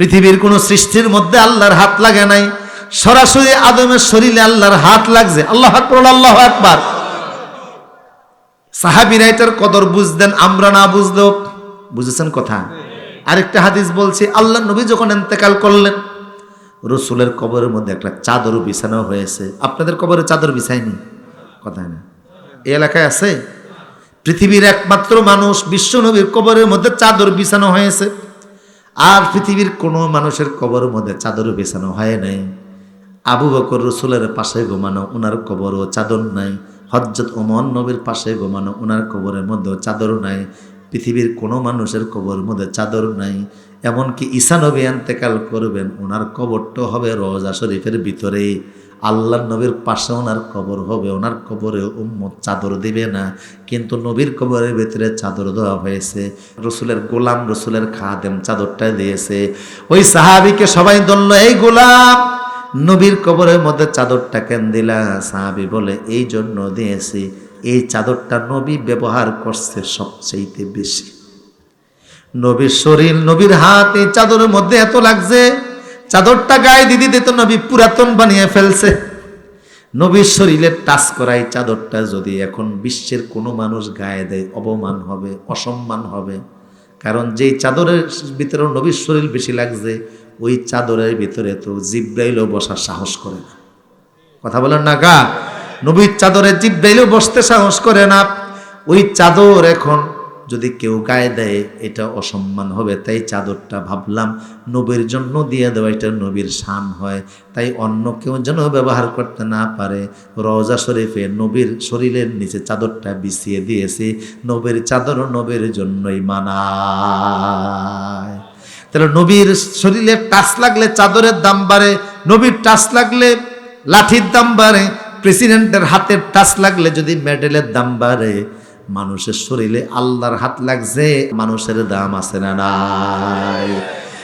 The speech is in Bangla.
পৃথিবীর কোন সৃষ্টির মধ্যে আল্লাহর হাত লাগে নাই। সরাসরি আদমের শরীরে আল্লাহর হাত লাগছে। আল্লাহ আল্লাহ আকবার। সাহাবিরা এটার কদর বুঝতেন, আমরা না বুঝলেও বুঝেছেন কথা। আরেকটা হাদিস বলছে আল্লাহ নবী যখন এন্তেকাল করলেন, রসুলের কবরের মধ্যে একটা চাদর বিছানো হয়েছে। আপনাদের কবরে চাদর বিছায়নি? কথা না। এই এলাকায় আছে? পৃথিবীর একমাত্র মানুষ, বিশ্ব নবীর কবরের মধ্যে চাদর বিছানো হয়েছে। আর পৃথিবীর কোনো মানুষের কবর মধ্যে চাদর বেছানো হয় নাই। আবু বকর রসুলের পাশে ঘুমানো ওনার কবরও চাদর নাই। হজরত ওমর নবীর পাশে ঘুমানো ওনার কবরের মধ্যেও চাদর নাই। পৃথিবীর কোনো মানুষের কবর মধ্যে চাদর নাই। এমনকি ঈশানবী এন্তেকাল করবেন ওনার কবরটা হবে রোজা শরীফের ভিতরে আল্লাহ নবীর পাশে ওনার কবর হবে, ওনার কবরে উম্মত চাদর দিবে না। কিন্তু নবীর কবরের ভিতরে চাদর দেওয়া হয়েছে, রসুলের গোলাম রসুলের খাদেম চাদরটা দিয়েছে। ওই সাহাবিকে সবাই ধরল, এই গোলাম, নবীর কবরের মধ্যে চাদরটা কেন দিলা? সাহাবি বলে, এই জন্য দিয়েছি, এই চাদরটা নবী ব্যবহার করছে সবচেয়ে বেশি। নবীর শরীর, নবীর হাত, এই চাদরের মধ্যে এত লাগছে চাদরটা গায়ে দিদি দিত নবী পুরাতন বানিয়ে ফেলছে। নবীর শরীরে টাচ করাই চাদরটা যদি এখন বিশ্বের কোনো মানুষ গায়ে দেয়, অপমান হবে, অসম্মান হবে। কারণ যেই চাদরের ভিতরে নবীর শরীর বেশি লাগছে, ওই চাদরের ভিতরে তো জিব্রাইলও বসার সাহস করে না। কথা বলেন না গা? নবীর চাদরে জিব্রাইলও বসতে সাহস করে না। ওই চাদর এখন যদি কেউ গায়ে দেয়, এটা অসম্মান হবে। তাই চাদরটা ভাবলাম, নবীর জন্য দিয়ে দেওয়া, এটা নবীর শান হয়। তাই অন্য কেউ যেন ব্যবহার করতে না পারে। রওজা শরীফে নবীর শরীরের নিচে চাদরটা বিছিয়ে দিয়েছি। নবীর চাদর নবীর জন্যই মানায়। তাহলে নবীর শরীরে টাচ লাগলে চাদরের দাম বাড়ে, নবীর টাচ লাগলে লাঠির দাম বাড়ে, প্রেসিডেন্টের হাতের টাচ লাগলে যদি মেডেলের দাম বাড়ে মানুষের শরীরে আল্লাহর হাত লাগছে মানুষের দাম আছে না নাই?